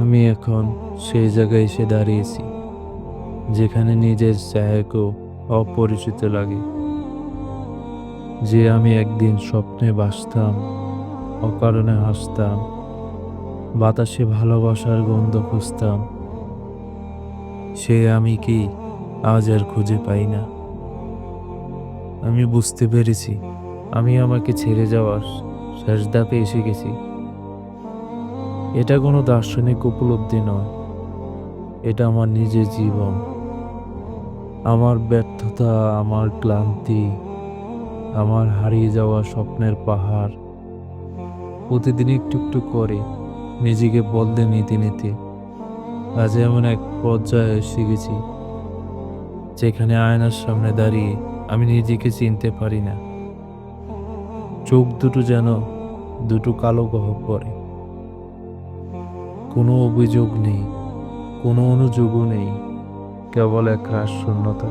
আমি এখন সেই জায়গায় এসে দাঁড়িয়েছি, যেখানে নিজের ছায়াকেও অপরিচিত লাগে। যে আমি একদিন স্বপ্নে বাসতাম, অকারণে হাসতাম, বাতাসে ভালোবাসার গন্ধ খুঁজতাম, সে আমি কি আজ আর খুঁজে পাই না? আমি বুঝতে পেরেছি, আমি আমাকে ছেড়ে যাওয়ার শেষ ধাপে এসে গেছি। এটা কোনো দার্শনিক উপলব্ধি নয়। এটা আমার নিজের জীবন। আমার ব্যর্থতা, আমার ক্লান্তি, আমার হারিয়ে যাওয়া স্বপ্নের পাহাড়। প্রতিদিন একটু একটু করে, নিজেকে বদলে নিতে নিতে। আজ এমন এক পর্যায়ে গেছি, যেখানে আয়নার সামনে দাঁড়িয়ে আমি নিজেকে চিনতে পারি না। চোখ দুটো যেন দুটো কালো গহ্বরে কোনো অভিযোগ নেই কোনো অনুযোগও নেই কেবল এক রাস শূন্যতা